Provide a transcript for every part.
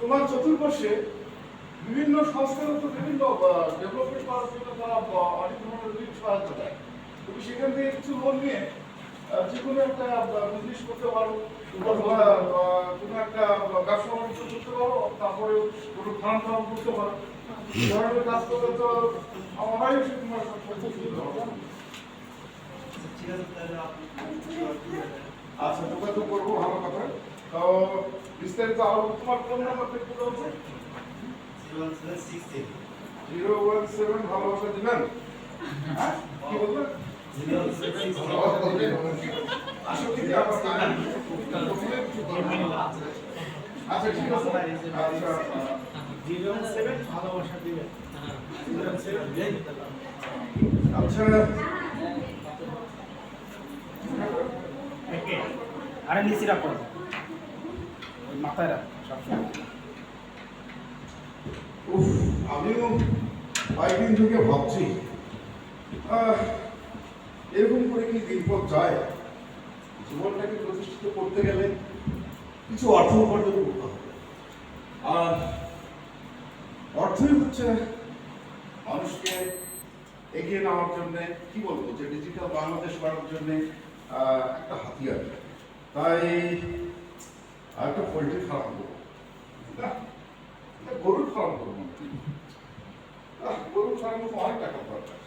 তোমার চতুর্পাশে বিভিন্ন সংস্থার তো বিভিন্ন ডেভেলপমেন্ট করার জন্য তারা অনেক ধরনের ঋণ সহায়তা দেয়। তুমি সেখান থেকে কিছু লোন নিয়ে যে কোনো একটা বিজনেস করতে পারো কোনো একটা ব্যবসা বাণিজ্য করতে পারো, তারপরে কোনো ফার্ম ফার্ম করতে পারো। ধরনের কাজ করলে তো আমার অনায়াসে তোমার হবে। ঠিক আছে, তাহলে আপনি আচ্ছা যোগাযোগ করব ভালো কথা তো বিস্তারিত আরও তোমার ফোন নাম্বার দাও তো। Zero six zero one seven ভালোবাসা দিবেন? হ্যাঁ? কি বলবেন? আচ্ছা ঠিক আছে। আচ্ছা। ভালোবাসা দিবেন আচ্ছা আরে নিচে রাখো। মাথায় আমিও কয়েকদিন থেকে ভাবছি এরকম করে কি দিনপথ যায়? জীবনটাকে প্রতিষ্ঠিত করতে গেলে কিছু অর্থ উপার্জন করতে হবে। আর অর্থই হচ্ছে মানুষকে এগিয়ে নেওয়ার জন্য, কি বলব, যে ডিজিটাল বাংলাদেশ করার জন্য একটা হাতিয়ার। তাই আর একটা পোলট্রি ফার্ম করব। গরুর ফার্ম করব গরুর ফার্ম তো অনেক টাকা দরকার।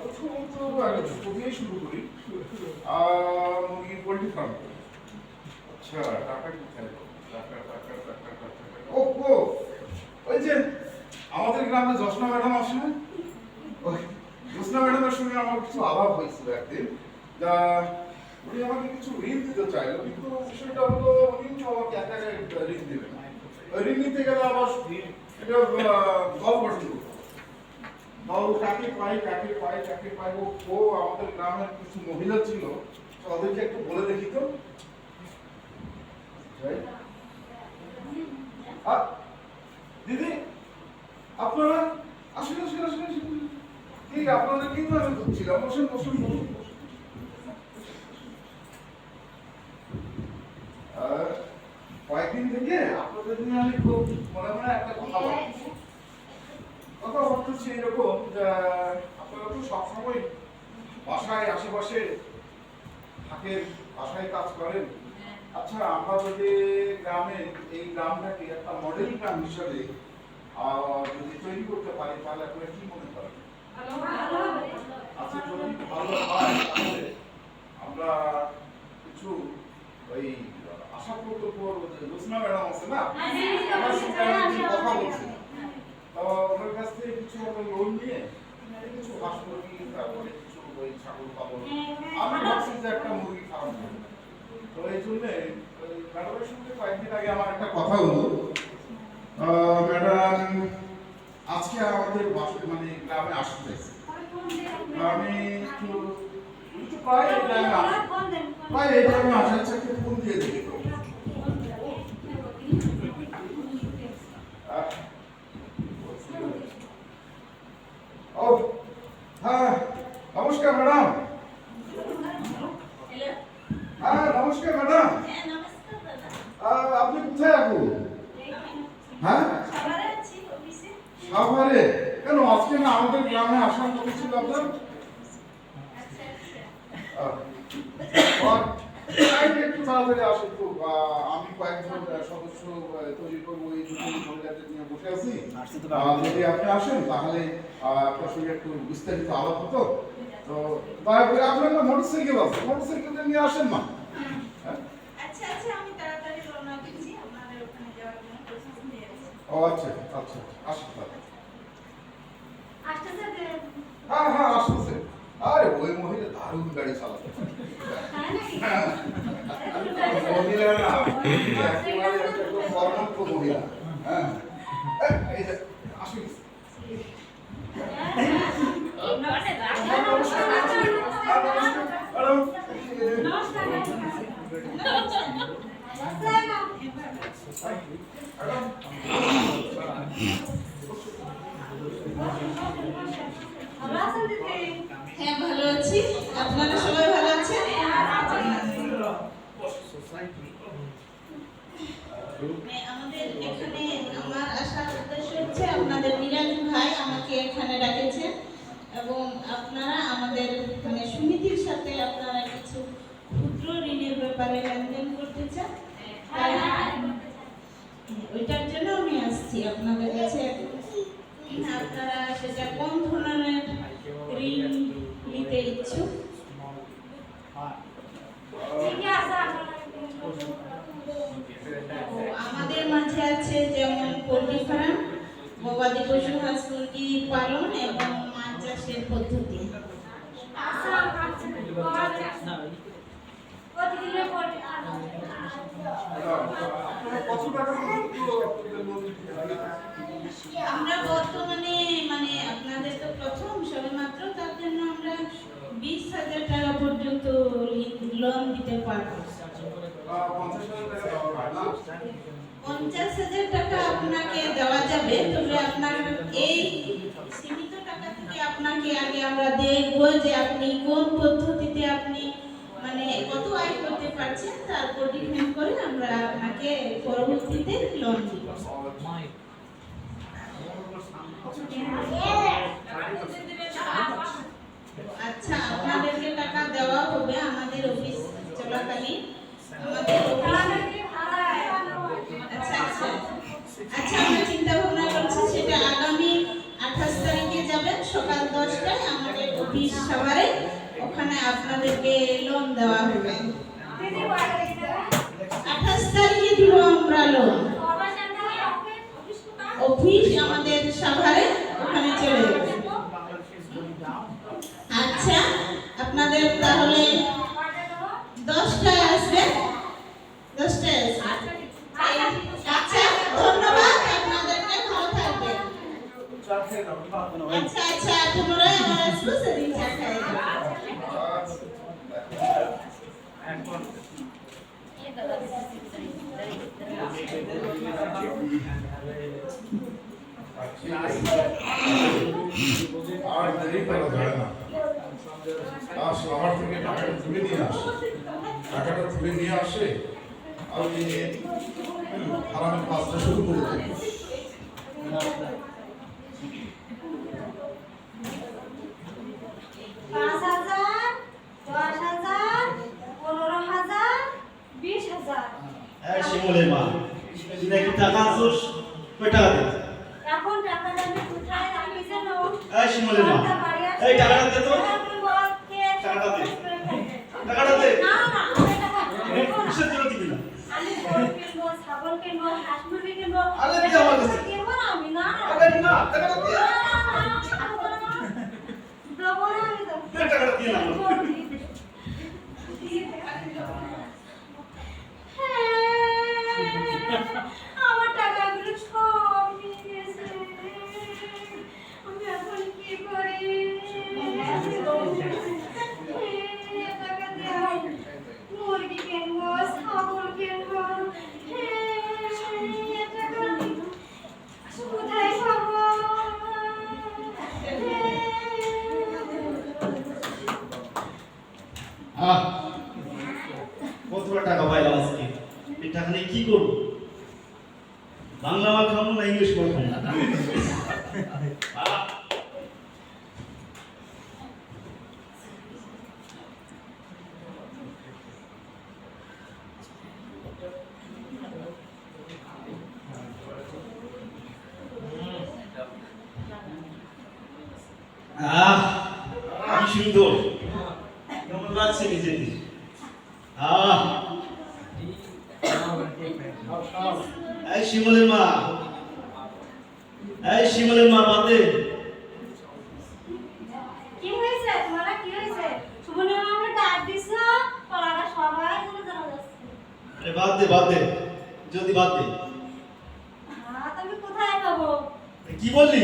প্রথমত ছোট দিয়েই শুরু করি। মুরগির পোলট্রি ফার্ম করি আচ্ছা টাকা কোথায়? টাকা টাকা টাকা ও ও, ওই যে আমাদের গ্রামে জশনা ম্যাডাম আসে ওই জোসনা ম্যাডামের সঙ্গে আমার কিছু আলাপ হয়েছিল একদিন। তা উনি আমাকে কিছু ঋণ দিতে চাইলো, কিন্তু বিষয়টা হলো উনি আমাকে এক টাকা ঋণ ওই ঋণ নিতে গেলে আবার এটা দল কাকে পাই কাকে পাই কাকে পাই ও ও আমাদের গ্রামের কিছু মহিলা ছিল, তো ওদেরকে একটু বলে দেখি তো। দিদি, আপনারা আসুন আসুন আসুন ঠিক আপনাদের কিন্তু আমি খুঁজছিলাম বসুন বসুন বসুন বসুন। আর কয়েকদিন থেকে আপনাদের নিয়ে আমি খুব মনে মনে একটা কথা ভাবছি কথা ভাবতেছি এরকম যে আপনারা তো সবসময় বাসায় আশেপাশে থাকেন বাসায় কাজ করেন। আচ্ছা আমরা যদি গ্রামে এই গ্রামটাকে একটা মডেল গ্রাম হিসাবে যদি তৈরি করতে পারি তাহলে আপনারা কি মনে করেন? আচ্ছা যদি ভালো হয় তাহলে আমরা কিছু ওই ম্যাডাম আছে না? আমার সঙ্গে আমি কথা বলছি। তো ওনার কাছ থেকে কিছু লোন নিয়ে কিছু হাঁস মুরগি তারপরে কিছু ওই ছাগল পাবো আমি ভাবছি যে একটা মুরগি ফার্ম করব। তো এই জন্য ম্যাডামের সঙ্গে কয়েকদিন আগে আমার একটা কথা হলো। ম্যাডাম আজকে আমাদের বাসায় মানে গ্রামে আসতে আমি একটু প্রায় এই টাইমে আসি। প্রায় এই টাইমে আসা হচ্ছে একটু ফোন দিয়ে দেখি তো আহ, ও হ্যাঁ নমস্কার ম্যাডাম হ্যাঁ নমস্কার ম্যাডাম আহ, আপনি কোথায় এখন হ্যাঁ সাভারে কেন আজকে না আমাদের গ্রামে আসার কথা ছিল আপনার আহ, আর আজকে একটু তাড়াতাড়ি আসুন তো আহ, আমি কয়েকজন আহ, সদস্য তৈরি করব এই দুটো মহিলাদের নিয়ে বসে আছি। আসতে তো আহ, যদি আপনি আসেন তাহলে আপনার সঙ্গে একটু বিস্তারিত আলাপ হতো। তো দয়া করে আপনার একটা মোটরসাইকেল আছে। মোটরসাইকেলটা নিয়ে আসেন না হ্যাঁ? আচ্ছা আচ্ছা আমি তাড়াতাড়ি রওনা দিচ্ছি। আপনাদের ওখানে যাওয়ার জন্য প্রস্তুত নিয়ে আছি ও আচ্ছা আচ্ছা আসুন তাহলে। আসতেছে হ্যাঁ হ্যাঁ আসতেছে। আরে ওই মহিলা দারুণ গাড়ি চালাতে হ্যাঁ। হ্যাঁ ভালো আছি। আপনারা সবাই আমাদের এখানে আমার আসার উদ্দেশ্য হচ্ছে আপনাদের মিরাজ ভাই আমাকে এখানে ডাকেছেন এবং আপনারা আমাদের মানে সমিতির সাথে আপনারা কিছু ক্ষুদ্র ঋণের ব্যাপারে লেনদেন করতে চান? ওইটার জন্য আমি আসছি আপনাদের কাছে। আপনারা সেটা কোন ধরনের ঋণ নিতে ইচ্ছুক তো আমাদের মাঝে আছে যেমন পোলট্রি ফার্ম গবাদি পশু হাঁস মুরগি পালন এবং মাছ চাষের পদ্ধতি কত টাকা পর্যন্ত আপনাদের লোন দিতে পারি? আমরা বর্তমানে মানে আপনাদের তো প্রথম, সবেমাত্র তার জন্য আমরা বিশ হাজার টাকা পর্যন্ত লোন দিতে পারব। পঞ্চাশ হাজার টাকা আপনাকে দেওয়া যাবে, তবে আপনার এই সীমিত টাকা থেকে আপনাকে আগে আমরা দেখব যে আপনি কোন পদ্ধতিতে আপনি মানে কত আয় করতে পারছেন তার উপর ডিপেন্ড করে আমরা আপনাকে পরবর্তীতে লোন দিব। আচ্ছা আপনাদেরকে টাকা দেওয়া হবে আমাদের অফিস চলাকালীন। আমাদের আচ্ছা আচ্ছা। আচ্ছা আমরা চিন্তা ভাবনা করছি সেটা আগামী আঠাশ তারিখে যাবেন সকাল দশটায় আমাদের অফিস সাভারে ওখানে আপনাদেরকে লোন দেওয়া আর দেরি করা যায় না আস আমার থেকে টাকাটা তুলে নিয়ে আসে টাকাটা তুলে নিয়ে আসে আমি আরামের কাজটা শুরু করে দেবো পাঁচ হাজার দশ হাজার পনেরো হাজার বিশ হাজার হ্যাঁ শিমুলের মা নাকি টাকা আসুস কয় টাকা দে এখন টাকাটা দেন কোথায়? আমি জানো এই শিমলে মা এই টাকাটা দে তো। টাকাটা দে। টাকাটা দে। না না টাকা। কিসের জন্য দিবি না? আমি গরু কিনবো ছাগল কিনবো হাঁস মুরগি কিনবো। আরে সুন্দর কেমন লাগছে নিজেকে? আহ। এই শিমলের মা। এই শিমলের মা বাদে কি হয়েছে? তোমার কি হয়েছে? সুমনের মামা ডাক দিছ পড়াটা সবাই জানা যাচ্ছে। আরে বাদ দে বাদ দে। যদি বাদ দে। ভাত আমি কোথায় পাবো? কি বললি?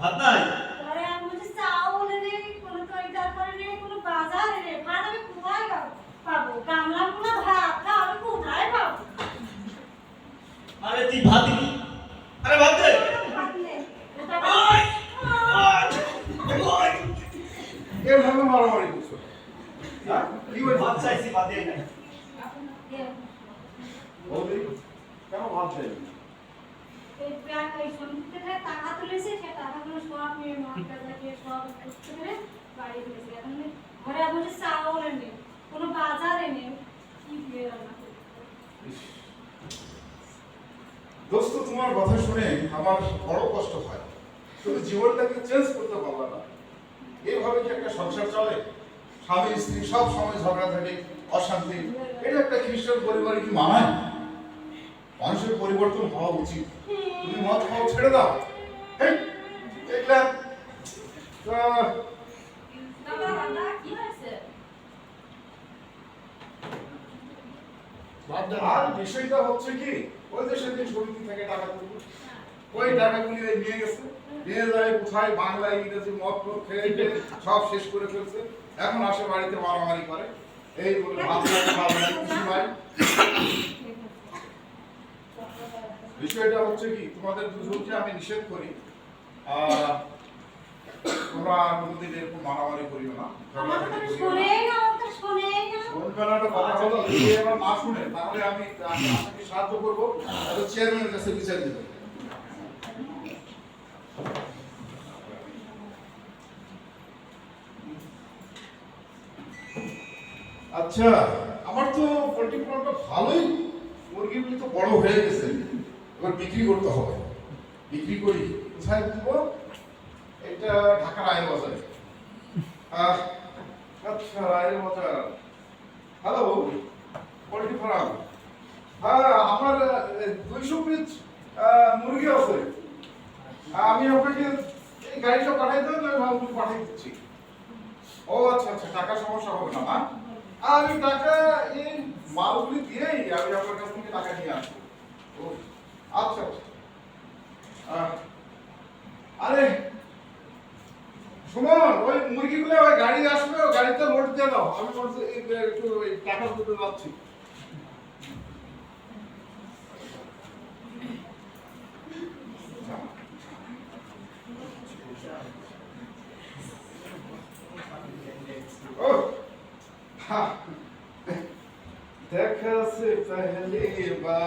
ভাত নাই ঘরে আমি বলছি চাউল নেই কোনো তরকারি তরকারি নেই কোনো বাজার নেই ভাত আমি কোথায় পাবো পাবো গামলা কোনো ভাত না আমি কোথায় পাবো আরে তুই ভাত দিবি আরে ভাত দে ভাত নেই ওটা ওই, ওই, ওই। এভাবে মারামারি করছ হ্যাঁ? কি হয়েছে? ভাত চাইছি ভাত দিয়ে নাই বৌদি, কেন ভাত বাদ দেন এই ব্যাগ এই সন্ধ্যে থেকে টাকা তুলেছে সে টাকাগুলো সব নিয়ে মনটা লাগিয়ে সব করতে করে বাড়ি তুলেছে এখন ঘরে বসে চাউল এনে কোনো বাজার এনে কি দিয়ে রান্না দোস্ত তোমার কথা শুনে আমার বড় কষ্ট হয়। তুমি জীবনটাকে চেঞ্জ করতে পারলা না। এইভাবে কি একটা সংসার চলে? স্বামী স্ত্রী সব সময় ঝগড়া থাকে। অশান্তি। এটা একটা খ্রিস্টান পরিবারে কি মানায়? মানুষের পরিবর্তন হওয়া উচিত। তুমি মদ খাওয়া ছেড়ে দাও। আর বিষয়টা হচ্ছে কি, ওই যে সমিতি থেকে টাকা তুলবো ওই টাকাগুলি নিয়ে গেছে। নিয়ে যায় কোথায়? বাংলা ইংরেজি মদ খেয়ে সব শেষ করে ফেলছে। এখন আসে বাড়িতে মারামারি করে। এই। বিষয়টা হচ্ছে কি তোমাদের দুজনকে আমি নিষেধ করি। তোমরা কোনোদিন এরকম মারামারি করিও না কথা হলো না শুনে তাহলে আমি সাহায্য করব। চেয়ারম্যানের কাছে বিচার দেবেন আচ্ছা আমার তো পোল্ট্রি ফার্মটা ভালোই মুরগিগুলি তো বড় হয়ে গেছে। এবার বিক্রি করতে হবে। বিক্রি করি। কোথায় দিব এটা ঢাকার আয়ের বাজারে। আচ্ছা আয়ের বাজার। Hello, poultry farm. হ্যাঁ আমার দুইশো পিস মুরগি আছে। আমি আপনাকে এই গাড়িটা পাঠাই দেবেন আমি মালগুলি পাঠিয়ে দিচ্ছি। ও আচ্ছা আচ্ছা টাকা সমস্যা হবে না না আমি টাকা এই মালগুলি দিয়েই আমি আপনার কাছ থেকে টাকা নিয়ে আসব। ও আচ্ছা আচ্ছা। আরে, সুমন, ওই মুরগিগুলো ওই গাড়ি আসবে গাড়িতে লোড দিয়ে দাও। আমি একটু টাকা দিতে যাচ্ছি।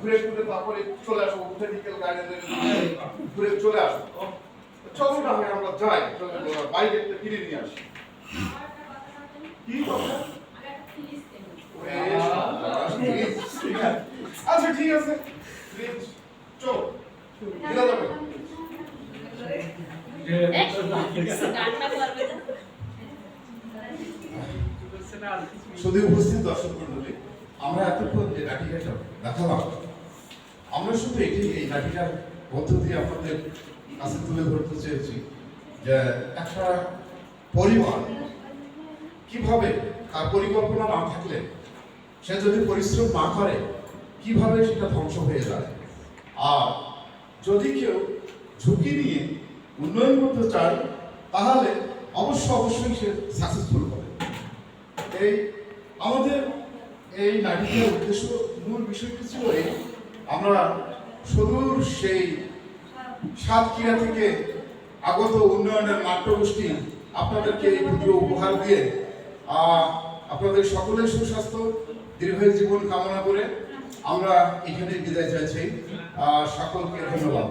ঘুরে ঘুরে তারপরে চলে আসব উঠে বিকেল গার্ডেনের ঘুরে চলে আসব। চলো না হয় আমরা যাই বাইক একটা কিনে নিয়ে আসি। কি। আচ্ছা ঠিক আছে। চলো। শুধু উপস্থিত দর্শক আমরা এতক্ষণ যে লাঠিটা দেখালাম। আমরা শুধু এটি এই লাঠিটার দিয়ে আপনাদের কাছে তুলে ধরতে চেয়েছি যে একটা পরিবার কীভাবে তার পরিকল্পনা না থাকলে, সে যদি পরিশ্রম না করে, কীভাবে সেটা ধ্বংস হয়ে যায়? আর যদি কেউ ঝুঁকি নিয়ে উন্নয়ন করতে চায়, তাহলে অবশ্য অবশ্যই সে সাকসেসফুল হবে। এই আমাদের এই নাটকের উদ্দেশ্য, মূল বিষয়টি ছিল এই, আমরা সুদূর সেই সাত সাতক্ষীরা থেকে আগত উন্নয়নের নাট্যগোষ্ঠী আপনাদেরকে এই ক্ষুদ্র উপহার দিয়ে আপনাদের সকলের সুস্বাস্থ্য দীর্ঘ জীবন কামনা করে আমরা এখানে বিদায় চাইছি। সকলকে ধন্যবাদ।